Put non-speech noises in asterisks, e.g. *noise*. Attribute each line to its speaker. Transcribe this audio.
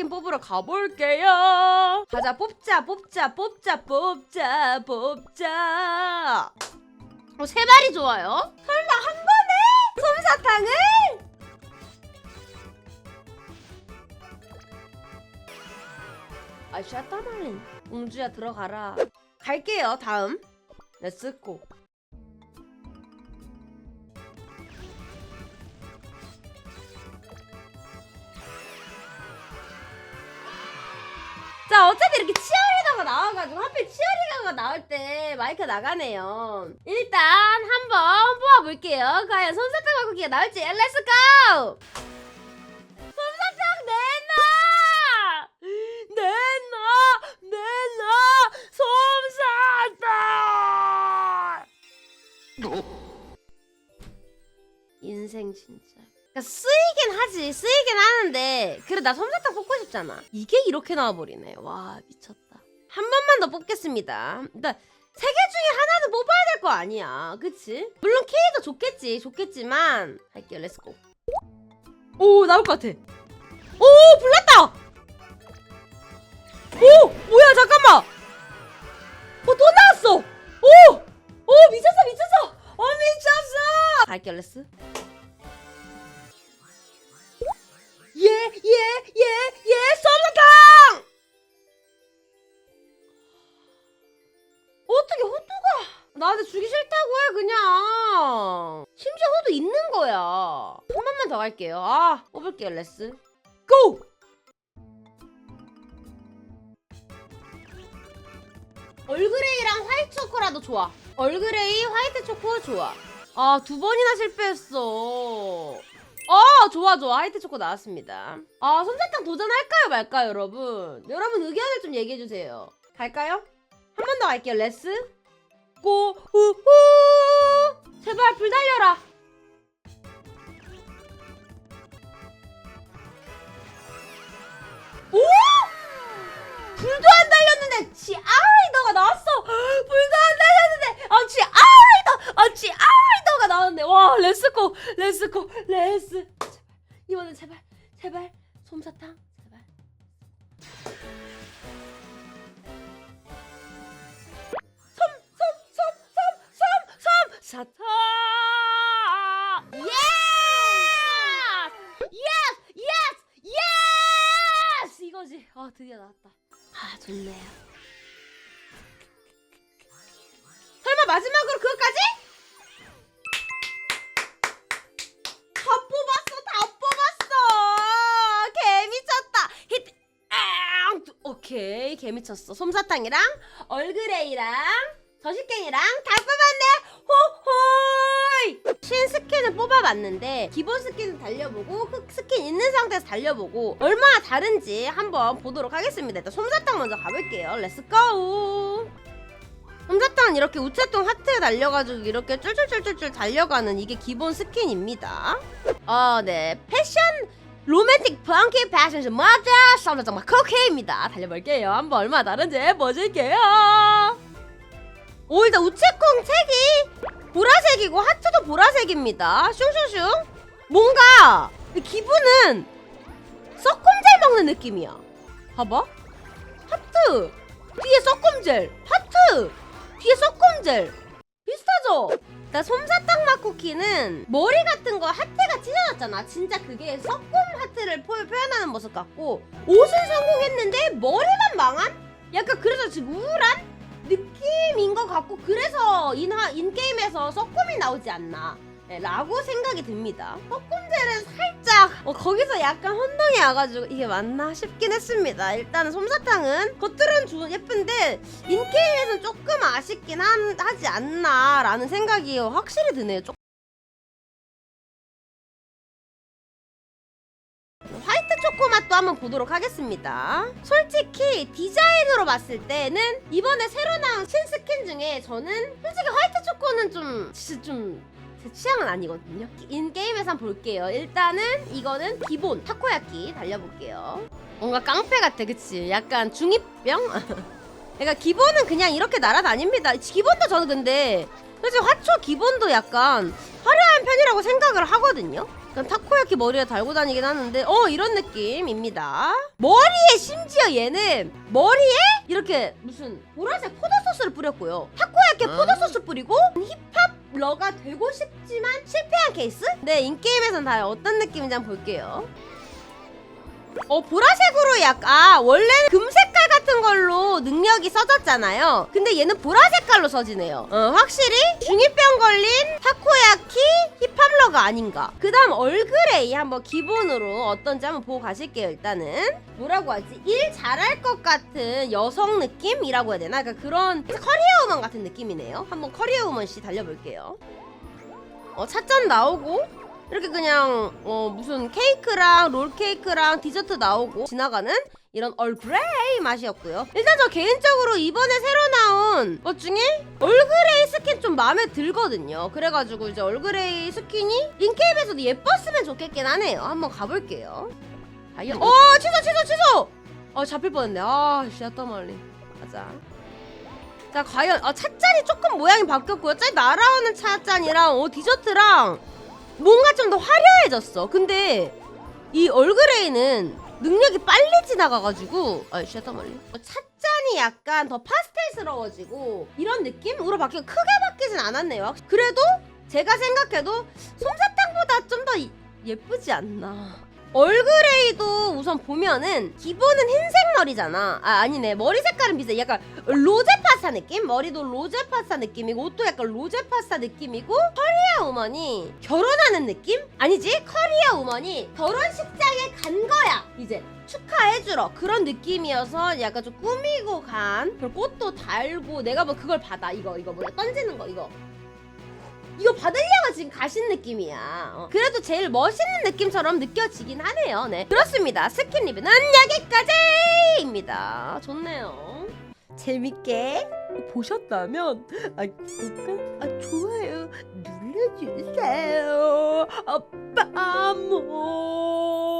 Speaker 1: 스킨 뽑으러 가볼게요. 가자 뽑자 뽑자 뽑자 뽑자 뽑자. 어, 세 마리 좋아요. 설마 한 번에 솜사탕을? 아 샤타말린 공주야 들어가라. 갈게요 다음. 렛츠고. 자 어차피 이렇게 치어리더가 나와가지고 하필 치어리더가 나올 때 마이크 나가네요. 일단 한번 뽑아볼게요. 과연 솜사탕 바꾸기가 나올지. 렛츠고 솜사탕 내놔! 내놔! 내놔! 솜사탕! 인생 진짜 그러니까 쓰이긴 하지 쓰이긴 하는데. 그래 나 솜사탕 뽑고 싶잖아. 이게 이렇게 나와버리네. 와 미쳤다. 한 번만 더 뽑겠습니다. 일단 세 개 중에 하나는 뽑아야 될 거 아니야. 그치? 물론 K도 좋겠지 좋겠지만. 할게요 렛츠고 오 나올 것 같아. 오 불났다! 오 뭐야 잠깐만! 어또 나왔어! 오! 오 미쳤어 미쳤어! 어 미쳤어! 갈게요 렛츠 예, 예, 예, 썸나탕! 어떻게 호두가 나한테 주기 싫다고 해, 그냥. 심지어 호두 있는 거야. 한 번만 더 갈게요. 아, 뽑을게요, 레스. 고! 얼그레이랑 화이트 초코라도 좋아. 얼그레이, 화이트 초코 좋아. 아, 두 번이나 실패했어. 어 좋아 좋아. 하이트 초코 나왔습니다. 아 솜사탕 도전할까요 말까요 여러분? 여러분 의견을 좀 얘기해 주세요. 갈까요? 한 번 더 갈게요 레스. 고 후후 제발 불 달려라. 오! 불도 안 달렸는데 지 아이더가 나왔어 불도 안 달렸는데 아지 아이더 아지 아이더가 레츠고 레츠고 레츠 제발 이번엔 제발 제발 솜사탕 제발. 솜솜솜솜솜솜 사탕! 예스 예스 이거지. 아 드디어 나왔다. 아 좋네요. 설마 마지막으로 그것까지? 오케이 개미쳤어. 솜사탕이랑 얼그레이랑 저식갱이랑 다 뽑았네. 호호이! 신 스킨을 뽑아봤는데 기본 스킨을 달려보고 흑 스킨 있는 상태에서 달려보고 얼마나 다른지 한번 보도록 하겠습니다. 일단 솜사탕 먼저 가볼게요. 렛츠고 솜사탕은 이렇게 우체통 하트에 달려가지고 이렇게 쫄쫄쫄쫄쫄 달려가는 이게 기본 스킨입니다. 어, 네. 패션 로맨틱 펑키 패션 맞아 솜사탕 막 코케입니다. 달려볼게요. 한번 얼마 다른지 보실게요. 오 일단 우체콩 색이 보라색이고 하트도 보라색입니다. 슝슝슝. 뭔가 기분은 썩꼼젤 먹는 느낌이야. 봐봐. 하트 뒤에 썩꼼젤 하트 뒤에 썩꼼젤 비슷하죠? 나 솜사탕 맛 쿠키는 머리 같은 거 하트가 찢어졌잖아 진짜 그게 썩꼼 하트를 포, 표현하는 모습 같고 옷은 성공했는데 머리만 망한? 약간 그래서 지금 우울한 느낌인 것 같고 그래서 인하, 인게임에서 썩꼼이 나오지 않나 네, 라고 생각이 듭니다 썩꼼젤은 살짝 어, 거기서 약간 혼동이 와가지고 이게 맞나 싶긴 했습니다. 일단은 솜사탕은 겉으로는 주, 예쁜데 인게임에서는 조금 아쉽긴 한, 하지 않나 라는 생각이 확실히 드네요 화이트 초코 맛도 한번 보도록 하겠습니다. 솔직히 디자인으로 봤을 때는 이번에 새로 나온 신스킨 중에 저는 솔직히 화이트 초코는 좀 진짜 좀제 취향은 아니거든요. 인게임에서 한번 볼게요. 일단은 이거는 기본 타코야끼 달려볼게요. 뭔가 깡패 같아, 그치? 약간 중이병? *laughs* 그러니까 기본은 그냥 이렇게 날아다닙니다. 기본도 저는 근데 사실 화초 기본도 약간 화려한 편이라고 생각을 하거든요. 약간 타코야키 머리에 달고 다니긴 하는데 어 이런 느낌입니다. 머리에 심지어 얘는 머리에 이렇게 무슨 보라색 포도 소스를 뿌렸고요. 타코야키
Speaker 2: 어?
Speaker 1: 포도 소스 뿌리고 힙합 러가 되고 싶지만 실패한 케이스? 네 인게임에선 다 어떤 느낌인지 한번 볼게요. 어 보라색으로 약간 아, 원래는 금색깔 같은 걸로 능력이 써졌잖아요. 근데 얘는 보라 색깔로 써지네요. 어, 확실히 중이병 걸린 타코야키 힙합러가 아닌가. 그 다음 얼그레이 한번 기본으로 어떤지 한번 보고 가실게요. 일단은 뭐라고 하지? 일 잘할 것 같은 여성 느낌이라고 해야 되나? 그러니까 그런 커리어 우먼 같은 느낌이네요. 한번 커리어 우먼 씨 달려볼게요. 어 찻잔 나오고 이렇게 그냥 어 무슨 케이크랑 롤 케이크랑 디저트 나오고 지나가는 이런 얼그레이 맛이었고요. 일단 저 개인적으로 이번에 새로 나온 것 중에 얼그레이 스킨 좀 마음에 들거든요. 그래가지고 이제 얼그레이 스킨이 인게임에서도 예뻤으면 좋겠긴 하네요. 한번 가볼게요. 과연 어 취소 취소 취소! 어 잡힐 뻔했네. 아 씨앗더 멀리. 가자. 자 과연 아 찻잔이 조금 모양이 바뀌었고요. 짠 날아오는 찻잔이랑 어 디저트랑 뭔가 좀 더 화려해졌어. 근데 이 얼그레이는 능력이 빨리 지나가가지고 아 쉬었다 말리 찻잔이 약간 더 파스텔스러워지고 이런 느낌으로 바뀌고 크게 바뀌진 않았네요. 그래도 제가 생각해도 솜사탕보다 좀 더 예쁘지 않나. 얼그레이도 우선 보면은 기본은 흰색 머리잖아. 아 아니네 머리 색깔은 비슷해. 약간 로제 파스타 느낌? 머리도 로제 파스타 느낌이고 옷도 약간 로제 파스타 느낌이고 커리어 우먼이 결혼하는 느낌? 아니지 커리어 우먼이 결혼식장에 간 거야 이제 축하해주러 그런 느낌이어서 약간 좀 꾸미고 간 꽃도 달고 내가 뭐 그걸 받아 이거 이거 뭐야 던지는 거 이거 이거 받으려고 지금 가신 느낌이야. 어. 그래도 제일 멋있는 느낌처럼 느껴지긴 하네요. 네. 그렇습니다. 스킨 리뷰는 여기까지입니다. 좋네요. 재밌게 보셨다면 아, 구독과 아, 좋아요 눌러주세요. 아빠 뭐